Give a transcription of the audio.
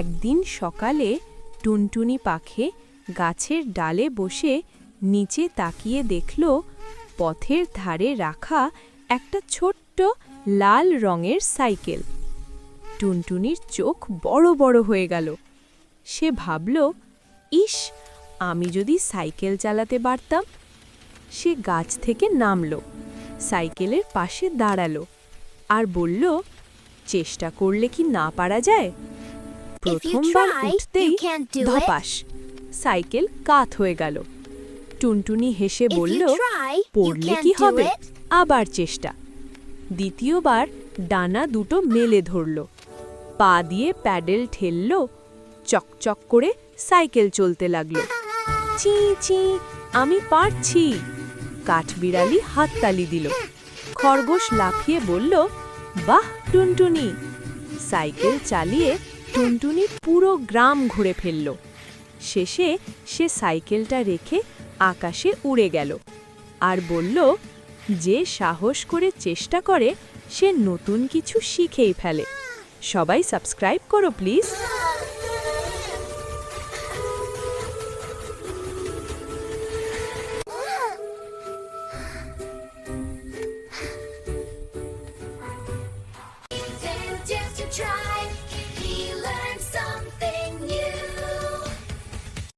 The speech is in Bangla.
একদিন সকালে টুনটুনি পাখে গাছের ডালে বসে নিচে তাকিয়ে দেখল পথের ধারে রাখা একটা ছোট্ট লাল রঙের সাইকেল। টুনটুনির চোখ বড় বড় হয়ে গেল। সে ভাবল, ইস, আমি যদি সাইকেল চালাতে পারতাম। সে গাছ থেকে নামল, সাইকেলের পাশে দাঁড়াল আর বলল, চেষ্টা করলে কি না পারা যায়? প্রথমবার উঠতেই. ধপাস। সাইকেল কাত হয়ে গেল। টুনটুনি হেসে বলল পড়লে কি হবে? আবার চেষ্টা। দ্বিতীয়বার ডানা দুটো মেলে ধরল। পা দিয়ে প্যাডেল ঠেলল। চকচক করে সাইকেল চলতে লাগল। চি চি আমি পারছি। কাঠবিড়ালি হাততালি দিল। খরগোশ লাফিয়ে বলল বাহ টুনটুনি। সাইকেল চালিয়ে টুনটুনি পুরো গ্রাম ঘুরে ফেলল। শেষে সে সাইকেলটা রেখে আকাশে উড়ে গেল আর বলল, যে সাহস করে চেষ্টা করে, সে নতুন কিছু শিখেই ফেলে। সবাই সাবস্ক্রাইব করো, প্লিজ।